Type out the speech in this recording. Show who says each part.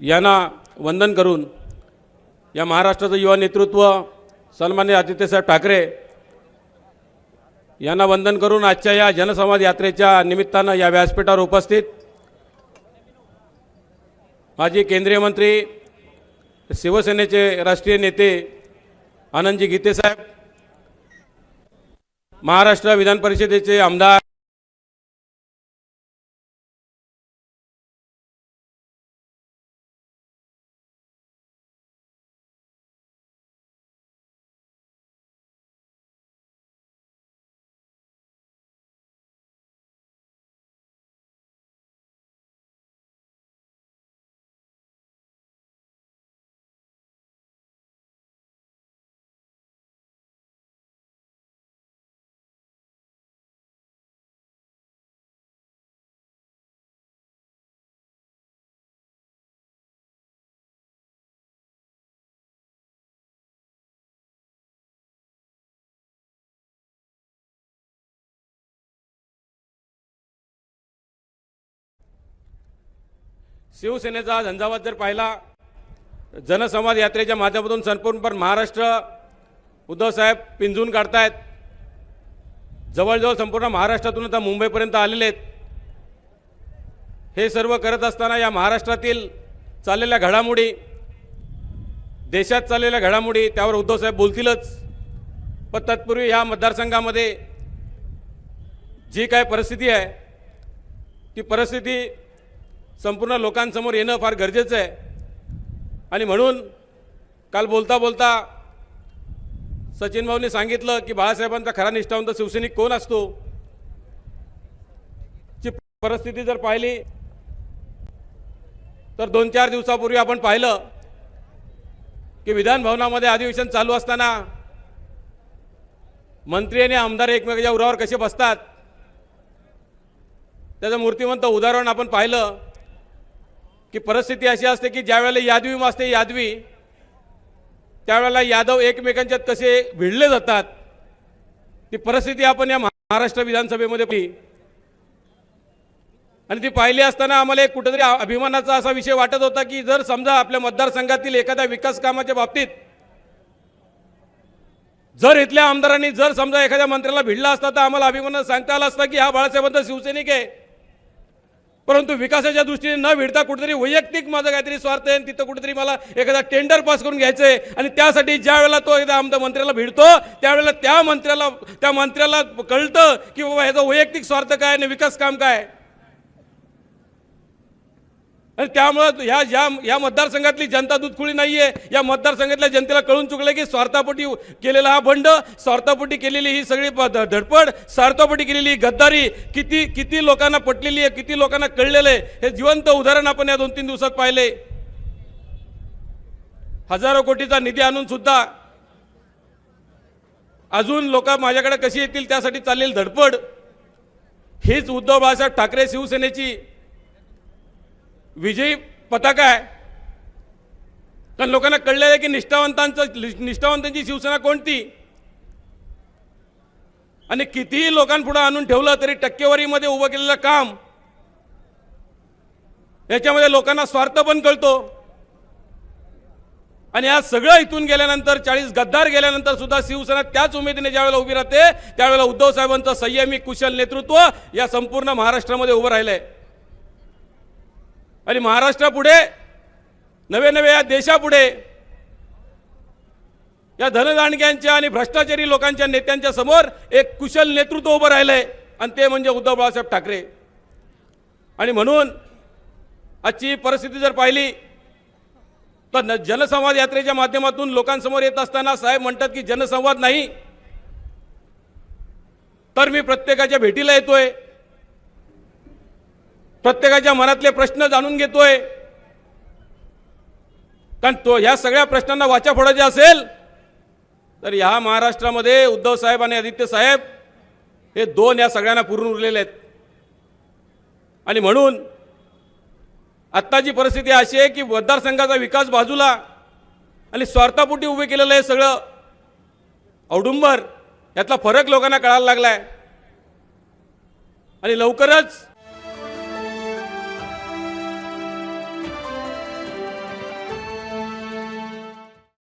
Speaker 1: यांना वंदन करून या महाराष्ट्राचं युवा नेतृत्व सन्मान्य आदित्यसाहेब ठाकरे यांना वंदन करून आजच्या या जनसंवाद यात्रेच्या निमित्तानं या व्यासपीठावर उपस्थित माजी केंद्रीय मंत्री शिवसेनेचे राष्ट्रीय नेते आनंदजी गीतेसाहेब महाराष्ट्र विधान परिषदेचे आमदार शिवसेनेचा झंझावात जर पाहिला जनसंवाद यात्रेच्या माध्यमातून संपूर्ण महाराष्ट्र उद्धवसाहेब पिंजून काढतायत. जवळजवळ संपूर्ण महाराष्ट्रातून आता मुंबईपर्यंत आलेले आहेत. हे सर्व करत असताना या महाराष्ट्रातील चाललेल्या घडामोडी देशात चाललेल्या घडामोडी त्यावर उद्धवसाहेब बोलतीलच. पण तत्पूर्वी ह्या मतदारसंघामध्ये जी काय परिस्थिती आहे ती परिस्थिती संपूर्ण लोकांसमोर येणं फार गरजेचं आहे. आणि म्हणून काल बोलता बोलता सचिन भाऊंनी सांगितलं की बाळासाहेबांचा खरा निष्ठावंत शिवसैनिक कोण असतो? ची परिस्थिती जर पाहिली तर दोन चार दिवसापूर्वी आपण पाहिलं की विधान भवनामध्ये अधिवेशन चालू असताना मंत्री आणि आमदार एकमेकाच्या उरावर कसे बसतात? त्याचं मूर्तिमंत उदाहरण आपण पाहिलं. की परिस्थिती अशी असते की ज्यावेळेला यादवी मासते यादवी त्यावेळेला यादव एकमेकांच्यात कसे भिडले जातात ती परिस्थिती आपण या महाराष्ट्र विधानसभेमध्ये पाहिली. आणि ती पाहिली असताना आम्हाला एक कुठेतरी अभिमानाचा असा विषय वाटत होता की जर समजा आपल्या मतदारसंघातील एखाद्या विकास कामाच्या बाबतीत जर इथल्या आमदारांनी जर समजा एखाद्या मंत्र्याला भिडला असता तर आम्हाला अभिमानात सांगता आलं असतं की हा बाळासाहेबांचा शिवसैनिक आहे. परंतु विकासाच्या दृष्टीने न भिडता कुठेतरी वैयक्तिक माझं काहीतरी स्वार्थ आहे आणि तिथं कुठेतरी मला एखादा टेंडर पास करून घ्यायचं आहे आणि त्यासाठी ज्या वेळेला तो एकदा आमदार मंत्र्याला भिडतो त्यावेळेला त्या मंत्र्याला त्या मंत्र्याला कळतं की बाबा ह्याचा वैयक्तिक स्वार्थ काय आणि विकास काम काय? आणि त्यामुळं ह्या ज्या या मतदारसंघातली जनता दुधखुळी नाही आहे या मतदारसंघातल्या जनतेला कळून चुकलं की स्वार्थापोटी केलेला हा बंड स्वार्थापोटी केलेली ही सगळी प- ध- धडपड स्वार्थापोटी केलेली ही गद्दारी किती किती लोकांना पटलेली आहे किती लोकांना कळलेलं आहे हे जिवंत उदाहरण आपण या दोन तीन दिवसात पाहिले. हजारो कोटीचा निधी आणून सुद्धा अजून लोक माझ्याकडे कशी येतील त्यासाठी चाललेली धडपड हीच उद्धव बाळासाहेब ठाकरे शिवसेनेची विजयी पताका आहे. कारण लोकांना कळलेलं आहे की निष्ठावंतांचं निष्ठावंतांची शिवसेना कोणती? आणि कितीही लोकांपुढे आणून ठेवलं तरी टक्केवारीमध्ये उभं केलेलं काम याच्यामध्ये लोकांना स्वार्थ पण कळतो. आणि आज सगळं इथून गेल्यानंतर चाळीस गद्दार गेल्यानंतर सुद्धा शिवसेना त्याच उमेदीने ज्यावेळेला उभी राहते त्यावेळेला उद्धव साहेबांचं संयमी कुशल नेतृत्व या संपूर्ण महाराष्ट्रामध्ये उभं राहिलंय. आणि महाराष्ट्रापुढे नवे नवे या देशापुढे या धनदांडग्यांच्या आणि भ्रष्टाचारी लोकांच्या नेत्यांच्या समोर एक कुशल नेतृत्व उभं राहिलंय आणि ते म्हणजे उद्धव बाळासाहेब ठाकरे. आणि म्हणून आजची परिस्थिती जर पाहिली तर न- जनसंवाद यात्रेच्या माध्यमातून लोकांसमोर येत असताना साहेब म्हणतात की जनसंवाद नाही तर मी प्रत्येकाच्या भेटीला येतोय. प्रत्येकाच्या मनातले प्रश्न जाणून घेतोय. कारण तो ह्या सगळ्या प्रश्नांना वाचा फोडायचे असेल तर ह्या महाराष्ट्रामध्ये उद्धव साहेब आणि आदित्य साहेब हे दोन या सगळ्यांना पुरून उरलेले आहेत. आणि म्हणून आत्ताची परिस्थिती अशी आहे की मतदारसंघाचा विकास बाजूला आणि स्वार्थापोटी उभे केलेलं आहे सगळं औडुंबर यातला फरक लोकांना कळायला लागला आहे आणि लवकरच